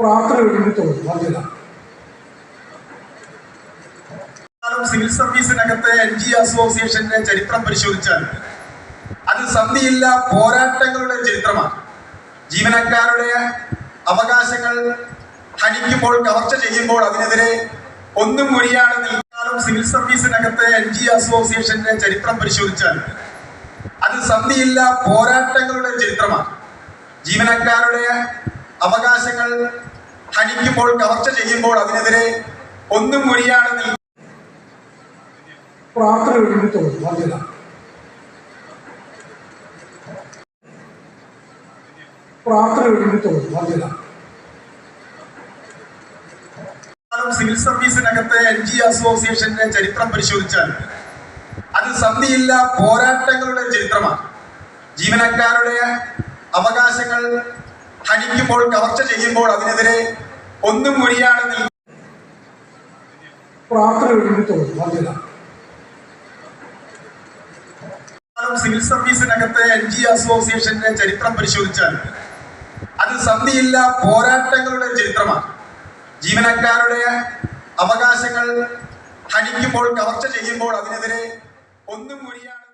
പ്രാർത്ഥന വേണ്ടി കാലം സിവിൽ സർവീസിനകത്തെ എൻ ജി അസോസിയേഷന്റെ ചരിത്രം പരിശോധിച്ചാൽ അത് സന്ധിയില്ല പോരാട്ടങ്ങളുടെ ചരിത്രമാണ്. ജീവനക്കാരുടെ അവകാശങ്ങൾ ഹനിക്കുമ്പോൾ കവർച്ച ചെയ്യുമ്പോൾ അതിനെതിരെ ഒന്നും മുറിയാതെ നിൽക്കാനും സിവിൽ സർവീസിനകത്തെ എൻ ജി അസോസിയേഷന്റെ ചരിത്രം പരിശോധിച്ചാൽ അത് സന്ധിയില്ല പോരാട്ടങ്ങളുടെ ചരിത്രമാണ്. ജീവനക്കാരുടെ അവകാശങ്ങൾ ഹനിക്കുമ്പോൾ കവർച്ച ചെയ്യുമ്പോൾ അതിനെതിരെ ഒന്നും മുരിയാണ് പ്രാർത്ഥന പ്രാർത്ഥന സിവിൽ സർവീസിനകത്തെ എൻ ജി അസോസിയേഷന്റെ ചരിത്രം പരിശോധിച്ചാൽ അത് സന്ധിയില്ല പോരാട്ടങ്ങളുടെ ചരിത്രമാണ്. ജീവനക്കാരുടെ അവകാശങ്ങൾ ഹനിക്കുമ്പോൾ കവർച്ച ചെയ്യുമ്പോൾ അതിനെതിരെ ഒന്നും വേണ്ടിയിട്ടുള്ളൂ സിവിൽ സർവീസിനകത്തെ എൻ ജി അസോസിയേഷന്റെ ചരിത്രം പരിശോധിച്ചാൽ അത് സന്ധിയില്ല പോരാട്ടങ്ങളുടെ ചരിത്രമാണ്. ജീവനക്കാരുടെ അവകാശങ്ങൾ ഹനിക്കുമ്പോൾ കവർച്ച ചെയ്യുമ്പോൾ അതിനെതിരെ ഒന്നും മുറിയാതെ